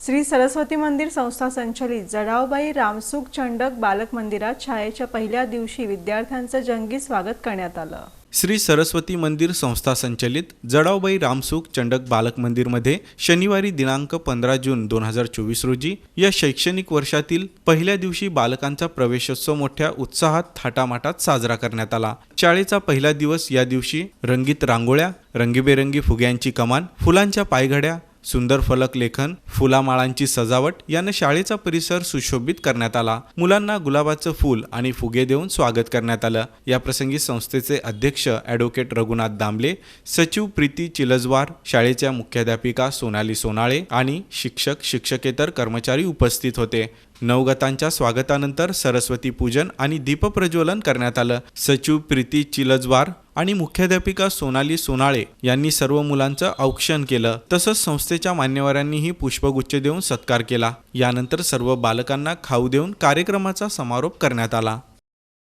श्री सरस्वती मंदिर संस्था संचलित जडावबाई रामसुख चंडक बालक मंदिरात शाळेच्या पहिल्या दिवशी विद्यार्थ्यांचं जंगी स्वागत करण्यात आलं. श्री सरस्वती मंदिर संस्था संचलित जडावबाई रामसुख चंडक बालक मंदिरमध्ये शनिवारी दिनांक पंधरा जून दोन हजार चोवीस रोजी या शैक्षणिक वर्षातील पहिल्या दिवशी बालकांचा प्रवेशोत्सव मोठ्या उत्साहात थाटामाटात साजरा करण्यात आला. शाळेचा पहिला दिवस या दिवशी रंगीत रांगोळ्या रंगीबेरंगी फुग्यांची कमान फुलांच्या पायघड्या सुंदर फलक लेखन फुलामाळांची सजावट याने शाळेचा परिसर सुशोभित करण्यात आला. मुलांना गुलाबाचं फूल आणि फुगे देऊन स्वागत करण्यात आलं. या प्रसंगी संस्थेचे अध्यक्ष ॲडव्होकेट रघुनाथ दामले सचिव प्रीती चिलजवार शाळेच्या मुख्याध्यापिका सोनाली सोनाळे आणि शिक्षक शिक्षकेतर कर्मचारी उपस्थित होते. नवगतांच्या स्वागतानंतर सरस्वती पूजन आणि दीपप्रज्वलन करण्यात आलं. सचिव प्रीती चिलजवार आणि मुख्याध्यापिका सोनाली सोनाळे यांनी सर्व मुलांचं औक्षण केलं. तसंच संस्थेच्या मान्यवरांनीही पुष्पगुच्छ देऊन सत्कार केला. यानंतर सर्व बालकांना खाऊ देऊन कार्यक्रमाचा समारोप करण्यात आला.